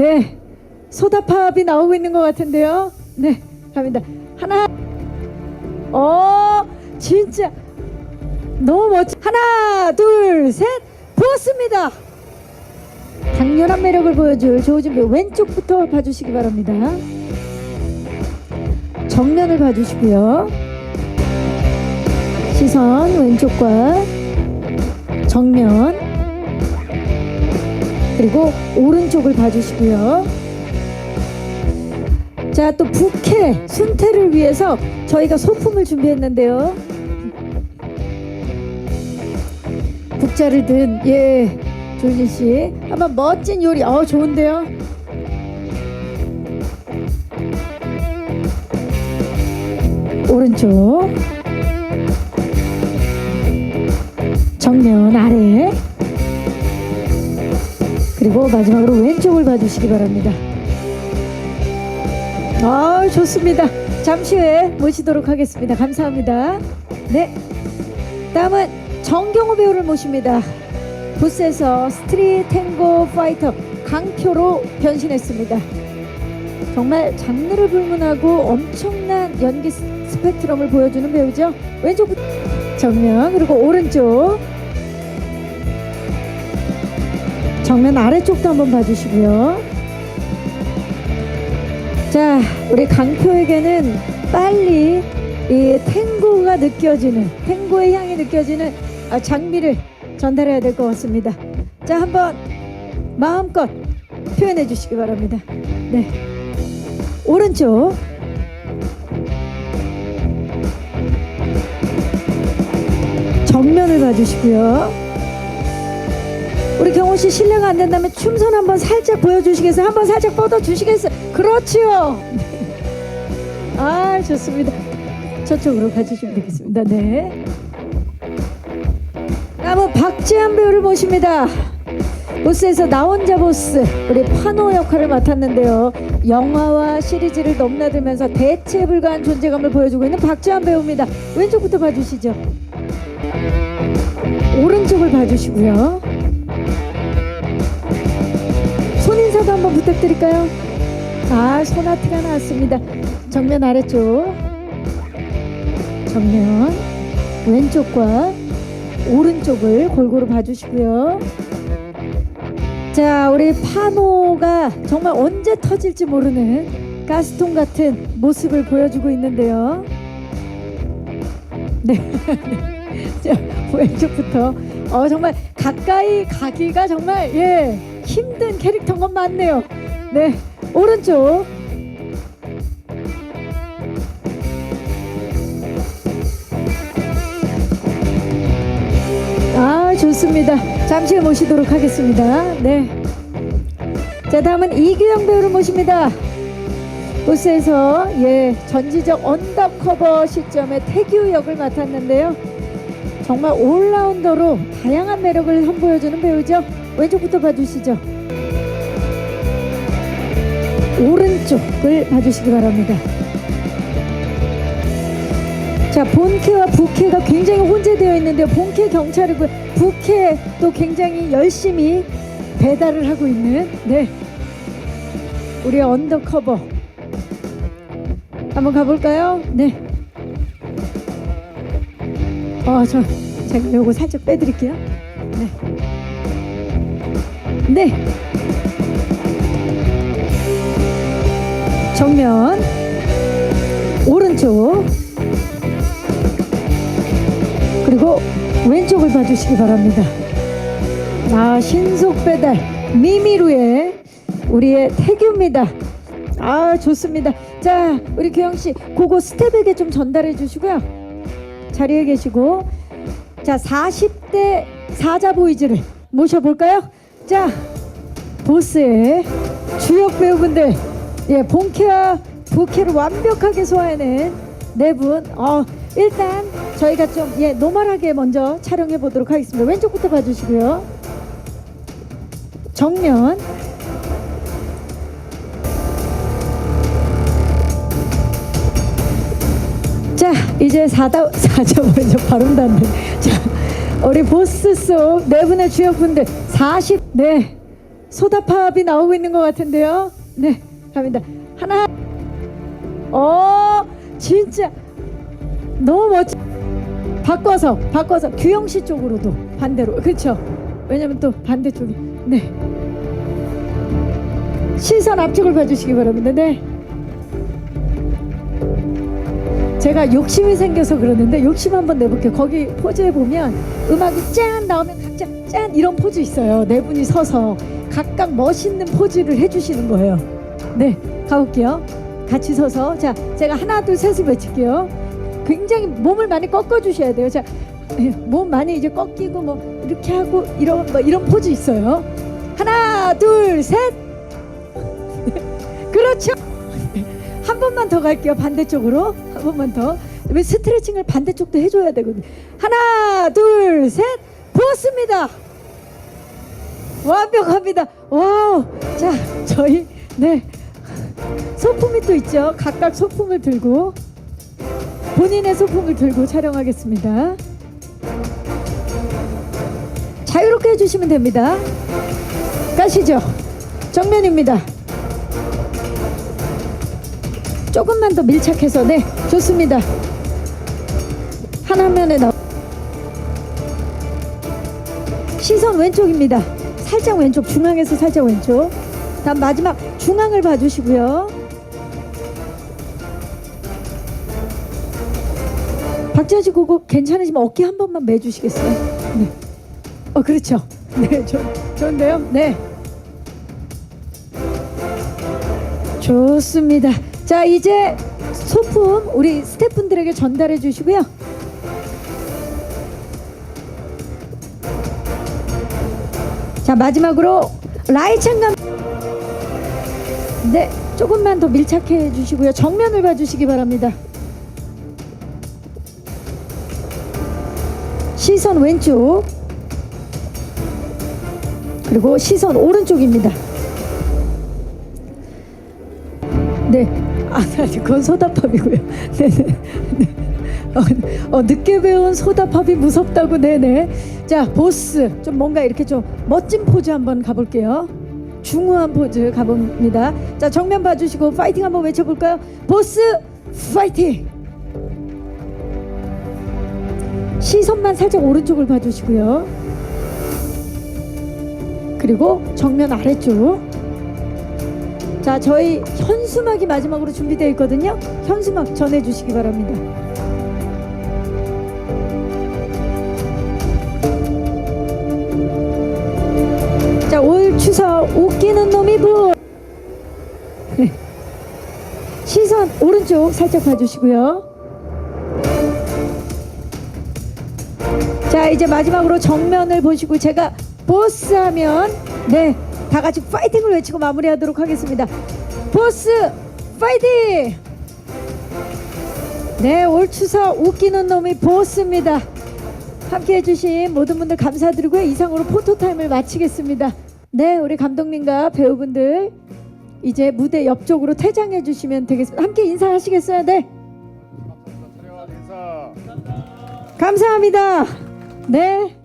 네. 소다팝이 나오고 있는 것 같은데요. 네. 갑니다. 하나. 어, 진짜. 너무 멋져. 하나, 둘, 셋. 부었습니다. 강렬한 매력을 보여줄 조준비 왼쪽부터 봐주시기 바랍니다. 정면을 봐주시고요. 시선 왼쪽과 정면 그리고 오른쪽을 봐주시고요. 자, 또 부캐 순태를 위해서 저희가 소품을 준비했는데요. 국자를 든 예, 조진 씨 한번 멋진 요리. 어, 좋은데요. 오른쪽 정면 아래 그리고 마지막으로 왼쪽을 봐주시기 바랍니다. 아 좋습니다. 잠시 후에 모시도록 하겠습니다. 감사합니다. 네. 다음은 정경호 배우를 모십니다. 부스에서 스트릿 탱고 파이터 강표로 변신했습니다. 정말 장르를 불문하고 엄청난 연기 스- 스펙트럼을 보여주는 배우죠. 왼쪽부터 정면 그리고 오른쪽 정면 아래쪽도 한번 봐주시고요. 자, 우리 강표에게는 빨리 이 탱고가 느껴지는 탱고의 향이 느껴지는 아, 장미를 전달해야 될 것 같습니다. 자, 한번 마음껏 표현해 주시기 바랍니다. 네, 오른쪽 정면을 봐주시고요. 우리 경호 씨 실례가 안 된다면 춤선 한번 살짝 보여주시겠어요? 한번 살짝 뻗어 주시겠어요? 그렇지요. 아 좋습니다. 저쪽으로 가주시면 되겠습니다. 네. 다음은 박지한 배우를 모십니다. 보스에서 나 혼자 보스 우리 파노 역할을 맡았는데요. 영화와 시리즈를 넘나들면서 대체 불가한 존재감을 보여주고 있는 박지한 배우입니다. 왼쪽부터 봐주시죠. 오른쪽을 봐주시고요. 손인사도 한번 부탁드릴까요? 아, 소나트가 나왔습니다. 정면 아래쪽. 정면. 왼쪽과 오른쪽을 골고루 봐주시고요. 자, 우리 파노가 정말 언제 터질지 모르는 가스통 같은 모습을 보여주고 있는데요. 네. 자, 왼쪽부터. 어, 정말 가까이 가기가 정말, 예, 힘든 캐릭터인 건 맞네요. 네. 오른쪽. 아, 좋습니다. 잠시 후에 모시도록 하겠습니다. 네. 자, 다음은 이규영 배우를 모십니다. 보스에서 예 전지적 언더커버 시점에 태규 역을 맡았는데요. 정말 올라운더로 다양한 매력을 선보여주는 배우죠. 왼쪽부터 봐주시죠. 오른쪽을 봐주시기 바랍니다. 자, 본캐와 부캐가 굉장히 혼재되어 있는데 본캐 경찰이고 부캐 또 굉장히 열심히 배달을 하고 있는 네 우리 언더커버 한번 가볼까요? 네. 어, 저 제가 요거 살짝 빼드릴게요. 네. 네. 정면 오른쪽 그리고 왼쪽을 봐주시기 바랍니다. 아 신속 배달 미미루의 우리의 태규입니다. 아 좋습니다. 자 우리 교영 씨 그거 스텝에게 좀 전달해 주시고요. 자리에 계시고 자 40대 사자 보이즈를 모셔볼까요? 자 보스의 주역 배우분들 예 본캐와 부캐를 완벽하게 소화해낸 네 분. 어 일단 저희가 좀 예 노멀하게 먼저 촬영해 보도록 하겠습니다. 왼쪽부터 봐주시고요. 정면 이제 사다 사자 먼저 발음도 안 돼. 자 우리 보스 속네 분의 주역분들 40 네. 소다팝이 나오고 있는 것 같은데요. 네, 갑니다. 하나. 어, 진짜 너무 멋지. 바꿔서 바꿔서 규영 씨 쪽으로도 반대로 그렇죠. 왜냐면 또 반대쪽이 네. 시선 앞쪽을 봐주시기 바랍니다. 네. 제가 욕심이 생겨서 그러는데 욕심 한번 내볼게요. 거기 포즈에 보면 음악이 짠 나오면 각자 짠 이런 포즈 있어요. 네 분이 서서 각각 멋있는 포즈를 해주시는 거예요. 네, 가볼게요. 같이 서서 자 제가 하나 둘 셋을 외칠게요. 굉장히 몸을 많이 꺾어 주셔야 돼요. 자, 예, 몸 많이 이제 꺾이고 뭐 이렇게 하고 이런 뭐 이런 포즈 있어요. 하나 둘 셋. 그렇죠. 한 번만 더 갈게요. 반대쪽으로 한 번만 더. 왜 스트레칭을 반대쪽도 해줘야 되거든요. 하나, 둘, 셋, 부었습니다. 완벽합니다. 와우. 자, 저희 네 소품이 또 있죠. 각각 소품을 들고 본인의 소품을 들고 촬영하겠습니다. 자유롭게 해주시면 됩니다. 가시죠. 정면입니다. 조금만 더 밀착해서 네 좋습니다. 한 화면에 나 시선 왼쪽입니다. 살짝 왼쪽 중앙에서 살짝 왼쪽. 다음 마지막 중앙을 봐주시고요. 박지현 씨 그거 괜찮으시면 어깨 한 번만 매주시겠어요? 네. 어 그렇죠. 네 좋, 좋은데요? 네. 좋습니다. 자 이제 소품 우리 스태프분들에게 전달해 주시고요. 자 마지막으로 라이창 감 네 조금만 더 밀착해 주시고요. 정면을 봐주시기 바랍니다. 시선 왼쪽 그리고 시선 오른쪽입니다. 네. 아, 아니, 그건 소다팝이고요. 네네. 네. 어, 어, 늦게 배운 소다팝이 무섭다고, 네네. 자, 보스. 좀 뭔가 이렇게 좀 멋진 포즈 한번 가볼게요. 중후한 포즈 가봅니다. 자, 정면 봐주시고 파이팅 한번 외쳐볼까요? 보스, 파이팅! 시선만 살짝 오른쪽을 봐주시고요. 그리고 정면 아래쪽. 자, 저희 현수막이 마지막으로 준비되어 있거든요. 현수막 전해주시기 바랍니다. 자, 올 추석 웃기는 놈이 부. 시선 오른쪽 살짝 봐주시고요. 자, 이제 마지막으로 정면을 보시고 제가 보스 하면 네, 다 같이 파이팅을 외치고 마무리하도록 하겠습니다. 보스 파이팅! 네, 올 추석 웃기는 놈이 보스입니다. 함께 해주신 모든 분들 감사드리고요. 이상으로 포토타임을 마치겠습니다. 네, 우리 감독님과 배우분들 이제 무대 옆쪽으로 퇴장해 주시면 되겠습니다. 함께 인사하시겠어요? 네. 감사합니다. 네.